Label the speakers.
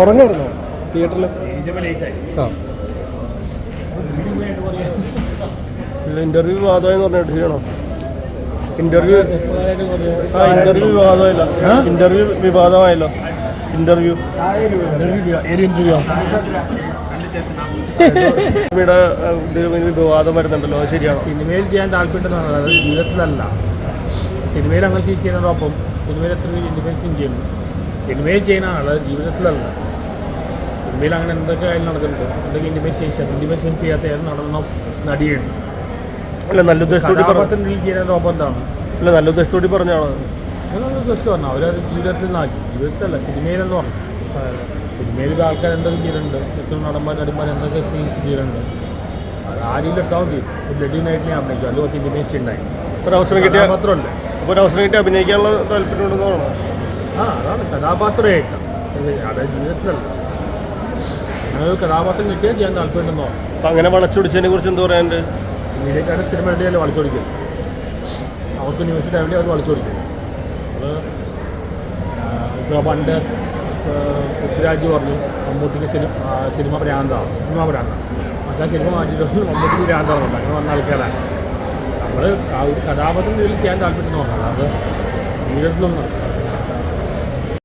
Speaker 1: ഉറങ്ങായിരുന്നോ? തിയേറ്ററിൽ ആ. ഇന്റർവ്യൂ വാദമായെന്ന് പറഞ്ഞിട്ട് ചെയ്യണോ ഇന്റർവ്യൂ ആ ഇന്റർവ്യൂ വിവാദമായില്ല. ഇന്റർവ്യൂ വിവാദമായല്ലോ. ഇന്റർവ്യൂ സിനിമയുടെ വിവാദം വരുന്നുണ്ടല്ലോ ശരിയാണ്?
Speaker 2: സിനിമയിൽ ചെയ്യാൻ താല്പര്യം ജീവിതത്തിലല്ല. സിനിമയിൽ അങ്ങനെ ചെയ്യുന്നതോടൊപ്പം സിനിമയിൽ എത്ര ഇൻഡിപെൻഡൻസ് ചെയ്യുന്നു സിനിമയിൽ ചെയ്യുന്ന ആൾ ജീവിതത്തിലല്ല. സിനിമയിൽ അങ്ങനെ എന്തൊക്കെ ആയാലും നടക്കുന്നുണ്ട്. എന്തൊക്കെ ഇൻഡിപെൻഷൻ ചെയ്യാം ഇൻഡിപെൻഷൻ ചെയ്യാത്ത ഏത് നടന്ന നടിയാണ്.
Speaker 1: അല്ല നല്ല ഉദ്ദേശത്തോടെ പറഞ്ഞു
Speaker 2: കഥാപാത്രത്തിൽ ചെയ്യുന്നതോടൊപ്പം എന്താണ്
Speaker 1: അല്ല നല്ല ഉദ്ദേശത്തോടെ പറഞ്ഞാണ്
Speaker 2: നല്ല ജസ്റ്റ് പറഞ്ഞു അവരത് ജീവിതത്തിൽ നിന്നാക്കി ജീവിതത്തിലല്ല സിനിമയിലെന്ന് പറഞ്ഞു. സിനിമയിൽ ആൾക്കാർ എന്തൊക്കെ ചെയ്യുന്നുണ്ട്? എത്ര നടന്മാർ നടിമാർ എന്തൊക്കെ സീൻസ് ചെയ്യുന്നുണ്ട്? അത് ആരെയും എത്താൻ ചെയ്യും ബ്ലഡി നൈറ്റിനെ അഭിനയിച്ചു അത് കുറച്ച് ഇൻഡിപെൻഷൻ ഉണ്ടായി.
Speaker 1: ഒരു അവസരം കിട്ടിയ
Speaker 2: മാത്രമല്ല
Speaker 1: അപ്പോൾ ഒരു അവസരം കിട്ടി അഭിനയിക്കാനുള്ള താല്പര്യമുണ്ടെന്ന് പറയണോ
Speaker 2: ആ അതാണ് കഥാപാത്രമായിട്ട്. അതായത് ജീവിതത്തിലല്ല. അങ്ങനെ കഥാപാത്രം കിട്ടിയാൽ ചെയ്യാൻ താല്പര്യമുണ്ടെന്നോ
Speaker 1: അപ്പം അങ്ങനെ വളച്ചൊടിച്ചതിനെ കുറിച്ച് എന്താ പറയാനുണ്ട്?
Speaker 2: മീഡിയക്കാരുടെ സിനിമ വേണ്ടിയല്ലേ വളച്ചൊടിക്കും അവർക്ക് ന്യൂസ് വേണ്ടി അവർ വളച്ചൊടിക്കും അത് ഇപ്പോൾ പണ്ട് പൃഥ്വിരാജ് പറഞ്ഞു മമ്മൂട്ടിക്ക് സിനിമ സിനിമ ഭ്രാന്താണ് സിനിമ ഭ്രാന്താണ്. മറ്റാ സിനിമ മാറ്റിയിട്ട് മമ്മൂട്ടിക്ക് ഭ്രാന്താണ് പറഞ്ഞത് അങ്ങനെ വന്ന ആൾക്കാരാണ്. നമ്മൾ ആ ഒരു കഥാപാത്രം ഇതിൽ ചെയ്യാൻ താല്പര്യം നോക്കണം അത് ജീവിതത്തിലൊന്നും